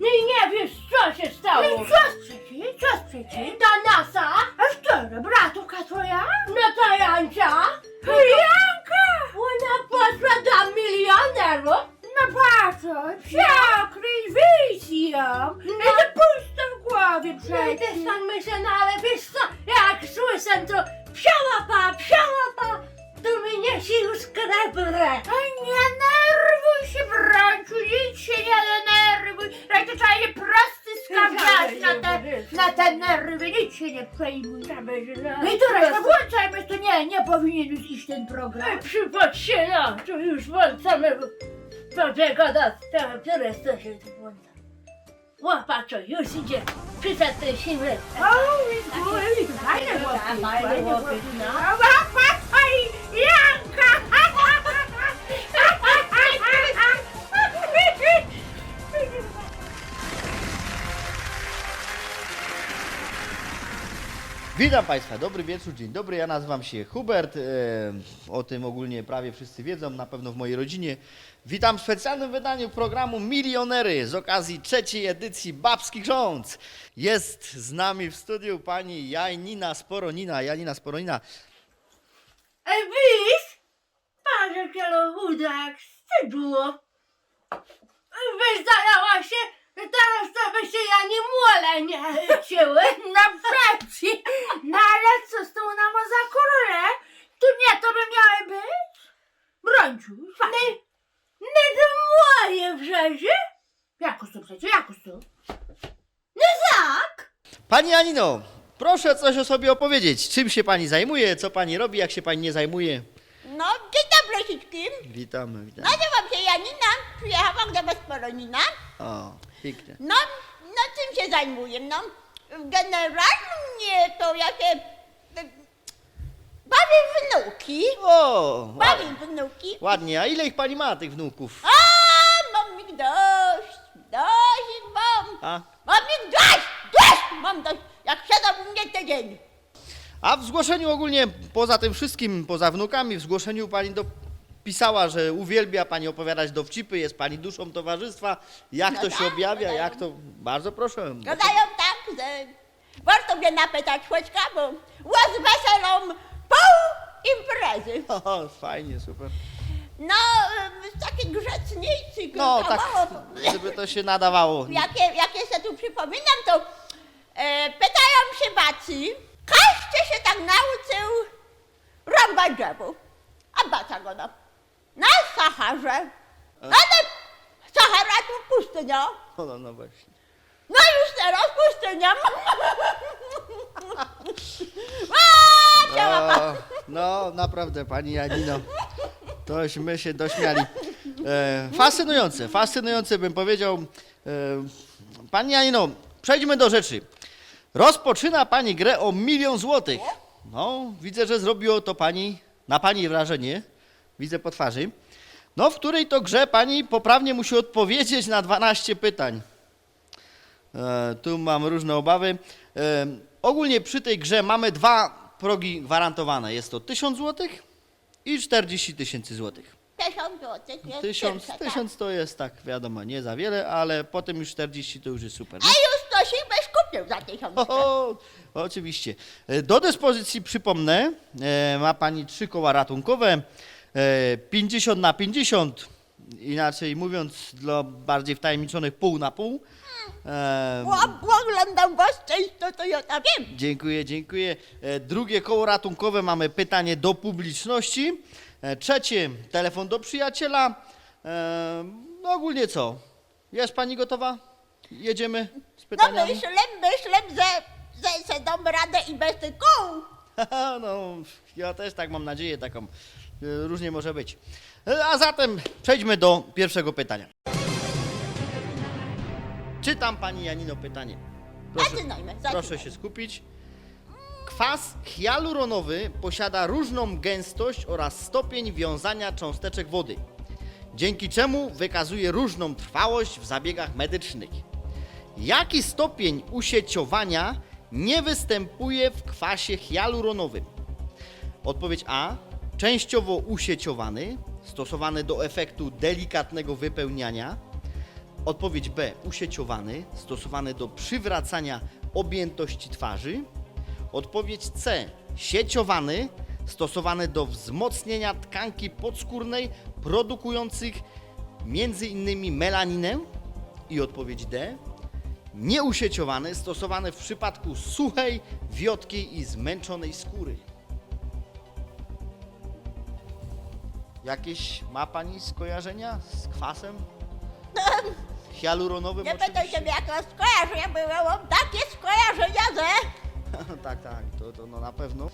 no i nie wiesz co się stało. No i co trzeci? Co trzeci? Ta NASA? A szczerze, bratuka twoja? No to Jancia? Janka! Ona poszła do milionerów. No patrz, przekryj, wyjdź ją! I to pusto w głowie No i też przecież! tak myślę, no ale wiesz co, jak słyszę to psiałapa, psiałapa, to mnie się już krebre. A nie nerwuj się, braciu, nic się nie denerwuj! To trzeba je prosty skawniać na te, na te nerwy, nic się nie przejmuj! No i teraz no włączajmy, to nie, nie powinien już iść ten program. Przypatrz się, to już włączamy do tego, teraz to się tu włącza. Patrz, już idzie, przyszedł ten siły. O, widzę, fajne chłopcy, Fajny fajne no. Witam Państwa, dobry wieczór, dzień dobry. Ja nazywam się Hubert. O tym ogólnie prawie wszyscy wiedzą, na pewno w mojej rodzinie. Witam w specjalnym wydaniu programu Milionery z okazji trzeciej edycji Babskich Rząd. Jest z nami w studiu pani Janina Sporonina. Janina Sporonina. Jakiego chuda, jak wstydło. Wyzdalała się, teraz to by się ja nie młole nie cięły. No przeci, no ale co z tą ma za kurę? Tu nie, to by miały być? Brońciu, fajnie. Nie to moje przecież. Jakoś to przecież, jakoś to. No tak. Pani Janino, proszę coś o sobie opowiedzieć. Czym się pani zajmuje, co pani robi, jak się pani nie zajmuje? No, dzień dobry wszystkim. Witamy, witamy. Nazywam się Janina, przyjechałam do Bezporonina. O, pięknie. No, no czym się zajmuję? No, generalnie to ja się bawię wnuki. O, Bawię w wnuki. ładnie. A ile ich pani ma, tych wnuków? A, mam ich dość, dość ich mam. A? Mam ich dość, dość mam dość. Jak siadam u mnie tydzień. A w zgłoszeniu ogólnie, poza tym wszystkim, poza wnukami, w zgłoszeniu pani dopisała, że uwielbia pani opowiadać dowcipy, jest pani duszą towarzystwa. Jak No to się tak, objawia, gadają. jak to... Bardzo proszę. Gadają tak, że warto mnie napytać chłodźka, bo łaz weselą pół imprezy. O, fajnie, super. No, y, taki grzeczniejszy, No, tak, kawałek. żeby to się nadawało. Jakie, jakie się tu przypominam, to e, pytają się baci, każdy się tak nauczył rąbać drzewo. A baca go no, na Saharze. Ale Sahara to pustynia. No, no, no właśnie. No już teraz pustynia. O, no, naprawdę, pani Janino, tośmy się dośmiali. E, fascynujące, fascynujące bym powiedział. E, pani Janino, przejdźmy do rzeczy. Rozpoczyna pani grę o milion złotych. No, widzę, że zrobiło to pani, na pani wrażenie. Widzę po twarzy. No, w której to grze pani poprawnie musi odpowiedzieć na 12 pytań. E, tu mam różne obawy. E, ogólnie przy tej grze mamy dwa progi gwarantowane. Jest to 1000 zł i 40 tysięcy złotych. tysiąc złotych jest 1000, pierwsze, tak. 1000 to jest tak, wiadomo, nie za wiele, ale potem już 40 to już jest super. A Nie? już to się byś kupił za tysiąc. O, o, oczywiście. E, Do dyspozycji przypomnę, e, ma Pani trzy koła ratunkowe, 50 na 50, inaczej mówiąc dla bardziej wtajemniczonych pół na pół. E, Bo oglądam was często, to ja wiem. Dziękuję, dziękuję. E, Drugie koło ratunkowe mamy pytanie do publiczności. E, Trzecie telefon do przyjaciela. E, No ogólnie co? Jest pani gotowa? Jedziemy z No pytaniami? myślę, myślę, że, że se dam radę i bez tych kół. No, ja też tak mam nadzieję, taką. E, Różnie może być. E, A zatem przejdźmy do pierwszego pytania. Czytam pani Janino pytanie. Zaczynajmy, proszę zaczynajmy. się skupić. Kwas hialuronowy posiada różną gęstość oraz stopień wiązania cząsteczek wody, dzięki czemu wykazuje różną trwałość w zabiegach medycznych. Jaki stopień usieciowania nie występuje w kwasie hialuronowym? Odpowiedź A. Częściowo usieciowany, stosowany do efektu delikatnego wypełniania. Odpowiedź B. Usieciowany, stosowany do przywracania objętości twarzy. Odpowiedź C. Sieciowany, stosowany do wzmocnienia tkanki podskórnej produkujących innymi melaninę. I odpowiedź D. Nieusieciowany, stosowany w przypadku suchej, wiotkiej i zmęczonej skóry. Jakieś ma Pani skojarzenia z kwasem? Hialuronowym Nie będę się jakieś skojarzenia, bo ja mam takie skojarzenia, że... tak, tak, to, to no na pewno.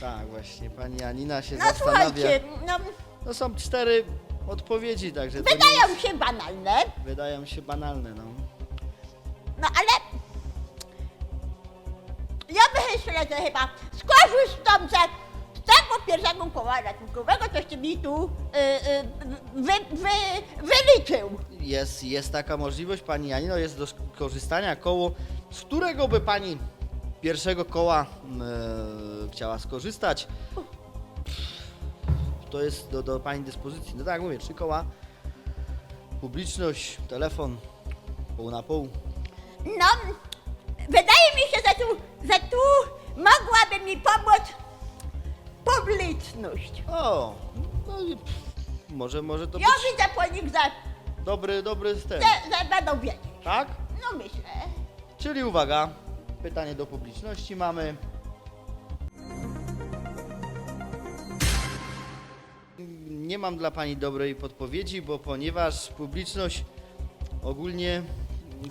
Tak, właśnie, Pani Anina się No zastanawia. słuchajcie, no, To są cztery odpowiedzi, także to nie wydają się banalne, wydają się banalne, no. No ale... Ja myślę, że chyba skorzystam ze tego pierwszego koła ratunkowego, coście mi tu y, y, wy, wy, wyliczył. Jest, jest taka możliwość, Pani Anino, jest do skorzystania koło, z którego by Pani pierwszego koła e, chciała skorzystać. To jest do, do Pani dyspozycji. No tak jak mówię, trzy koła. Publiczność, telefon, pół na pół. No, wydaje mi się, że tu, że tu mogłaby mi pomóc publiczność. O, no i pff, może, może to Ja być widzę po nich, że, dobry, dobry ten, że, że będą wiedzieć. tak? No myślę. Czyli uwaga, pytanie do publiczności mamy. Nie mam dla Pani dobrej podpowiedzi, bo ponieważ publiczność ogólnie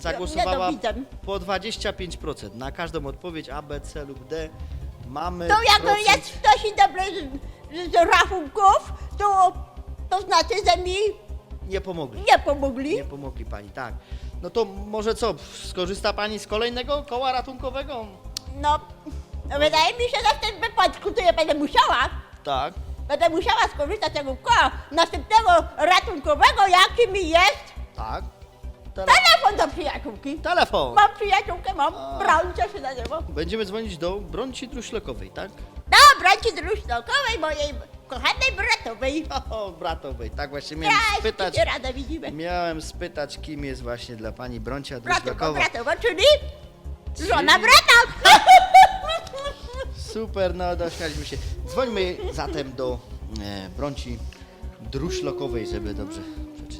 zagłosowała po 25%. Na każdą odpowiedź A, B, C lub D mamy To jak procent. jest ktoś dobry z, z rachunków, to, to znaczy, że mi Nie pomogli. nie pomogli. Nie pomogli Pani, tak. No to może co, skorzysta Pani z kolejnego koła ratunkowego? No, no wydaje mi się, że w tym wypadku to ja będę musiała, Tak. będę musiała skorzystać z tego koła następnego ratunkowego, jakim jest Tak. Tele- telefon do przyjaciółki. telefon. Mam przyjaciółkę, mam, A. Braucia się nazywa. Będziemy dzwonić do Bronci Druślekowej, tak? Dobra, ci drusznokowej, mojej kochanej bratowej. O, bratowej, tak właśnie miałem spytać. się rada widzimy. Miałem spytać, kim jest właśnie dla pani Broncia Bratowa, Druślekowa. bratowa, czyli żona brata. Super, no dośmialiśmy się. Dzwońmy zatem do e, Bronci Druślokowej, żeby dobrze przeczytać.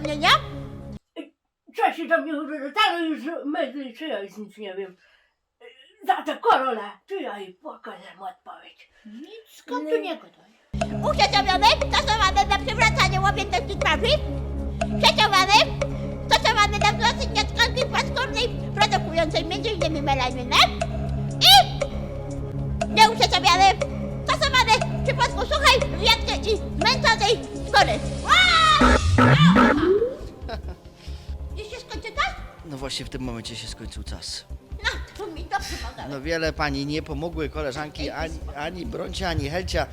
Wypełnienia, Co się tam nie urytało już myśli, czy ja już nic nie wiem. Za tę korolę, czy ja jej pokażę odpowiedź. Skąd tu nie gadaj? usieciowiony, stosowany do przywracania objętości twarzy, sieciowany, stosowany do wzmocnienia tkanki podskórnej produkującej m.in. melaninę i nieusieciowiony, stosowany w przypadku suchej, wiatkiej i zmęczonej skóry. Już właśnie w tym momencie się skończył czas. No, to mi dobrze pomagało. No wiele pani nie pomogły, koleżanki, ani, ani Broncia, ani Helcia.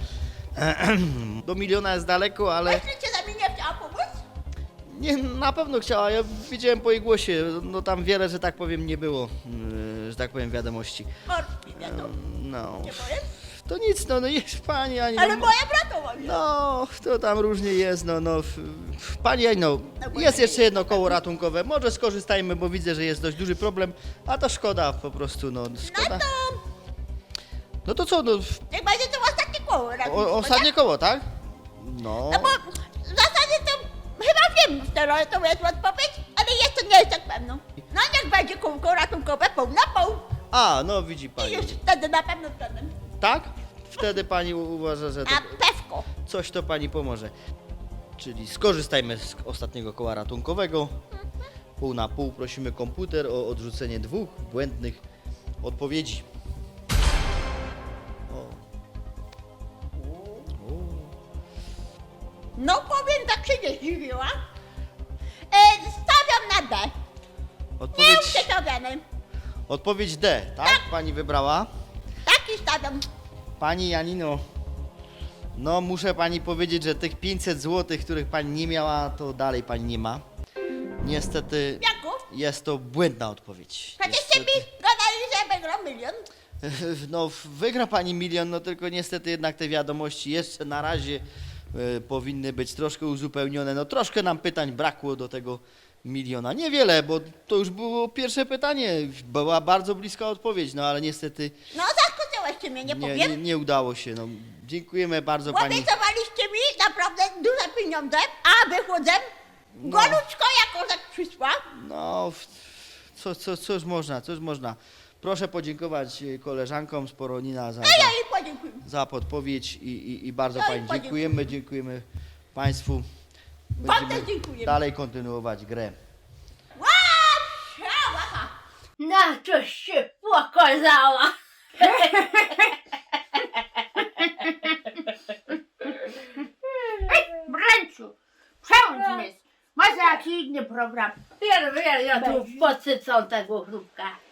Do miliona jest daleko, ale Myślicie, że mi nie chciała pomóc? nie, na pewno chciała. Ja widziałem po jej głosie, no tam wiele, że tak powiem, nie było, yy, że tak powiem, wiadomości. Morski, wiadomo. No, Nie powiem. To nic, no, no jest pani, ani Ale no, moja bratowa nie. no, to tam różnie jest, no, no. f- f- Pani Ajno, No bo jest ja- jeszcze jedno koło ratunkowe, może skorzystajmy, bo widzę, że jest dość duży problem, a to szkoda po prostu, no, No szkoda. to No to co, no, w- niech będzie to ostatnie koło. ratunkowe, o, ostatnie koło, tak? No. No bo w zasadzie to chyba wiem, która to jest odpowiedź, ale jeszcze nie jestem pewną. No niech będzie kółko ratunkowe pół na pół A, no widzi i pani. już wtedy na pewno wtedy. Tak? Wtedy pani uważa, że to A pewko. coś to pani pomoże. Czyli skorzystajmy z ostatniego koła ratunkowego. pół na pół. Prosimy komputer o odrzucenie dwóch błędnych odpowiedzi. O. No powiem, tak się nie zdziwiła. E, stawiam na D. Odpowiedź, Nieuprzytomniony. odpowiedź D, tak? Pani wybrała? Taki stawiam. Pani Janino, no muszę pani powiedzieć, że tych 500 zł, których pani nie miała, to dalej pani nie ma. Niestety jest to błędna odpowiedź. Przecież mi gadali, że wygram milion. No, wygra pani milion, no tylko niestety jednak te wiadomości jeszcze na razie e, powinny być troszkę uzupełnione. No troszkę nam pytań brakło do tego miliona. Niewiele, bo to już było pierwsze pytanie. Była bardzo bliska odpowiedź, no ale niestety No mnie, nie nie, powiem. nie, nie udało się. No, dziękujemy bardzo pani. Obiecowaliście mi naprawdę duże pieniądze, a wychodzę goluczko jako tak przyszła. No, w- co, co, cóż można, cóż można. Proszę podziękować e, koleżankom z Poronina za, A ja za, jej podziękuję. za podpowiedź i, i, i bardzo Ja im pani dziękujemy, dziękujemy Państwu. Bardzo dziękujemy. dalej kontynuować grę. Ła. Na coś się pokazała. Bręciu, przełącz mnie. Może jakiś inny program. Ja, ja, ja tu podsycą tego chrupka.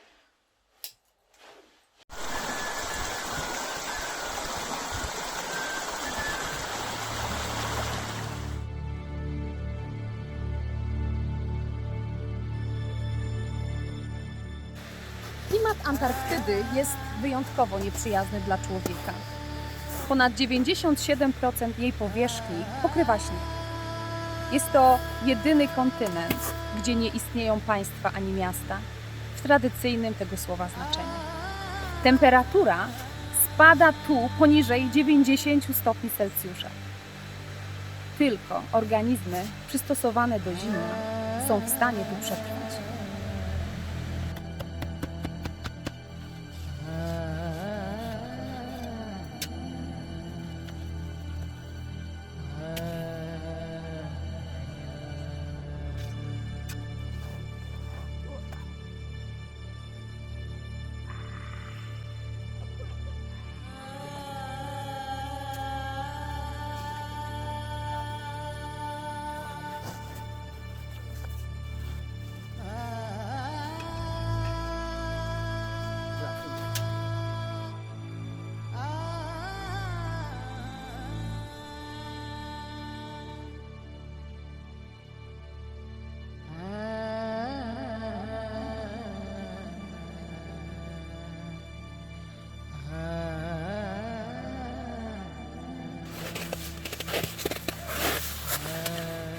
Antarktydy jest wyjątkowo nieprzyjazny dla człowieka. Ponad 97% jej powierzchni pokrywa śnieg. Jest to jedyny kontynent, gdzie nie istnieją państwa ani miasta w tradycyjnym tego słowa znaczeniu. Temperatura spada tu poniżej 90 stopni Celsjusza. Tylko organizmy przystosowane do zimy są w stanie tu przetrwać.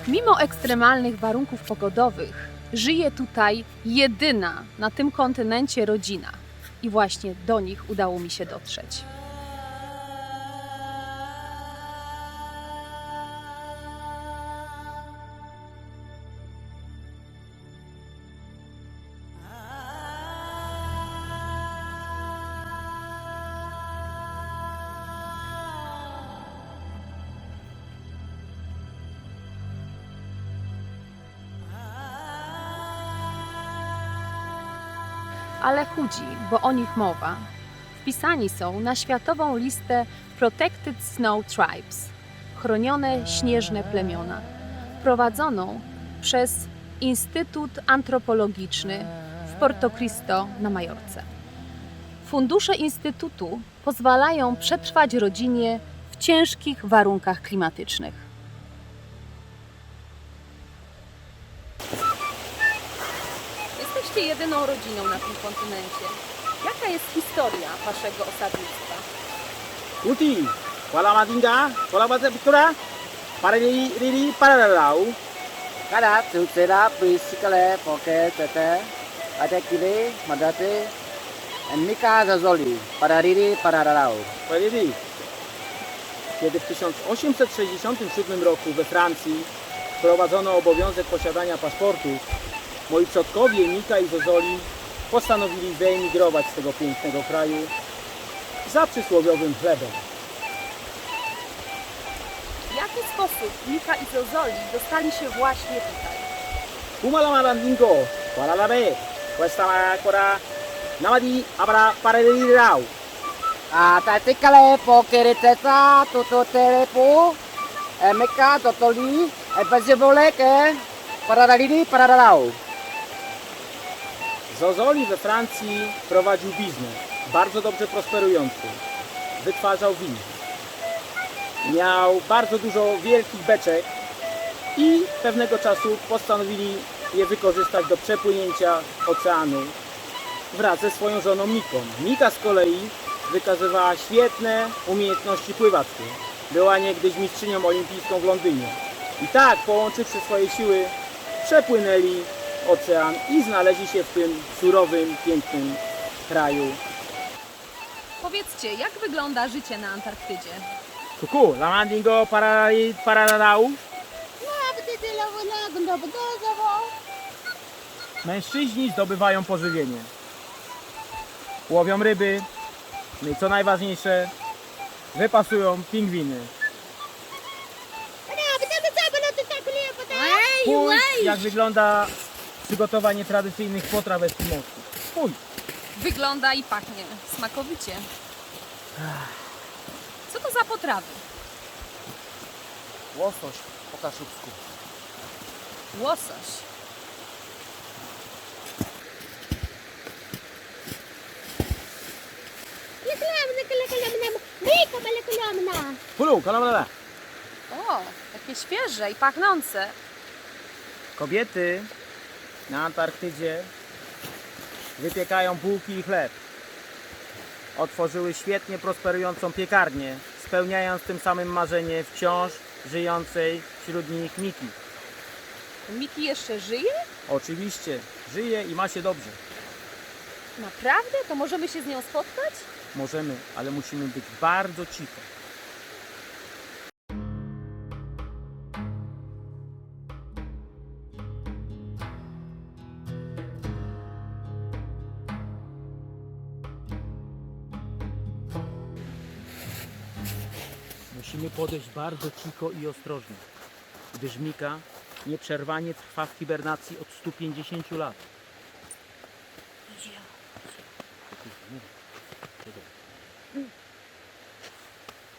Mimo ekstremalnych warunków pogodowych, żyje tutaj jedyna na tym kontynencie rodzina. I właśnie do nich udało mi się dotrzeć. Ale chudzi, bo o nich mowa, wpisani są na światową listę Protected Snow Tribes chronione śnieżne plemiona, prowadzoną przez Instytut Antropologiczny w Porto Cristo na Majorce. Fundusze Instytutu pozwalają przetrwać rodzinie w ciężkich warunkach klimatycznych. Jesteście jedyną rodziną na tym kontynencie. Jaka jest historia waszego osadnictwa? Uti, wala madinga, wala bata pictura, para riri riri para. Kada tutera pisikale poke tete kiri madate Mika Zazoli para riri para rarau. Para riri. Kiedy w 1867 roku we Francji wprowadzono obowiązek posiadania paszportów, moi przodkowie Mika i Zozoli postanowili wyemigrować z tego pięknego kraju za przysłowiowym chlebem. W jaki sposób Mika i Zozoli dostali się właśnie tutaj? Kuma la marandingo, para la be, questa ancora namadi abra pararirao. À, tại tích cái lẽ phố kê rê tê sa, tu tu Zozoli we Francji prowadził biznes, bardzo dobrze prosperujący. Wytwarzał win. Miał bardzo dużo wielkich beczek i pewnego czasu postanowili je wykorzystać do przepłynięcia oceanu wraz ze swoją żoną Miką. Mika z kolei wykazywała świetne umiejętności pływackie. Była niegdyś mistrzynią olimpijską w Londynie. I tak, połączywszy swoje siły, przepłynęli ocean i znaleźli się w tym surowym, pięknym kraju. Powiedzcie, jak wygląda życie na Antarktydzie? Kuku, la mandingo para pararau. Mężczyźni zdobywają pożywienie. Łowią ryby, no i co najważniejsze, wypasują pingwiny. Spójrz, jak wygląda przygotowanie tradycyjnych potraw eskimoskich. Spójrz. Wygląda i pachnie smakowicie. Co to za potrawy? Łosoś po kaszubsku. Łosoś. Pulu, kalamala. O, takie świeże i pachnące. Kobiety na Antarktydzie wypiekają bułki i chleb. Otworzyły świetnie prosperującą piekarnię, spełniając tym samym marzenie wciąż żyjącej wśród nich Miki. Miki jeszcze żyje? Oczywiście, żyje i ma się dobrze. Naprawdę? To możemy się z nią spotkać? Możemy, ale musimy być bardzo cicho. Musimy podejść bardzo cicho i ostrożnie, gdyż Mika nieprzerwanie trwa w hibernacji od 150 lat.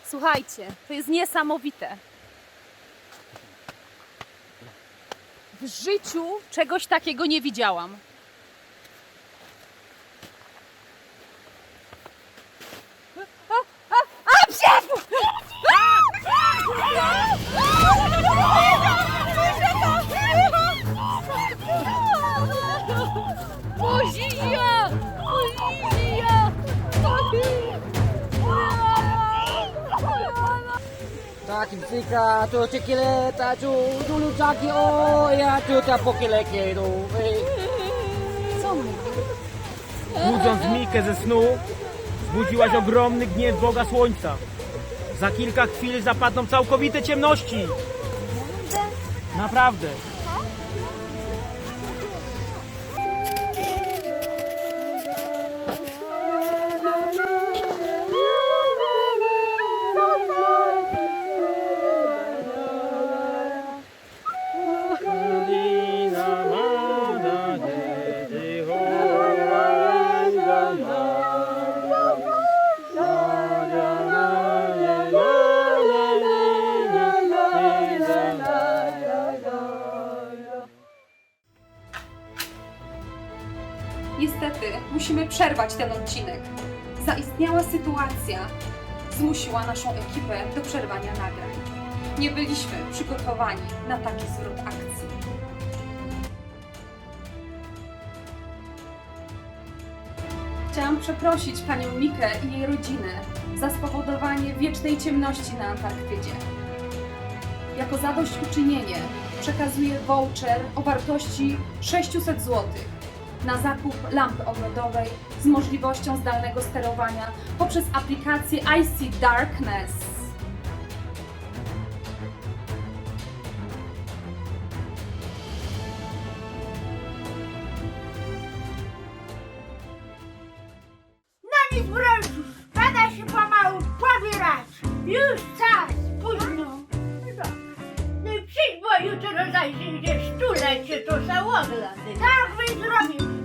Słuchajcie, to jest niesamowite. W życiu czegoś takiego nie widziałam. Sika, tu cikile, ta chu, dulu caki o, ya tu ta do. Co? Budząc Mikę ze snu, zbudziłaś ogromny gniew Boga Słońca. Za kilka chwil zapadną całkowite ciemności. Naprawdę. Przerwać ten odcinek. Zaistniała sytuacja zmusiła naszą ekipę do przerwania nagrań. Nie byliśmy przygotowani na taki zwrot akcji. Chciałam przeprosić panią Mikę i jej rodzinę za spowodowanie wiecznej ciemności na Antarktydzie. Jako zadośćuczynienie przekazuję voucher o wartości 600 zł na zakup lampy ogrodowej możliwością zdalnego sterowania poprzez aplikację IC Darkness. No nic brązu, pada się pomału pobierać. Już czas, późno. No przyjdź, bo jutro zajdzie stulecie, to załogla. Tak my zrobimy.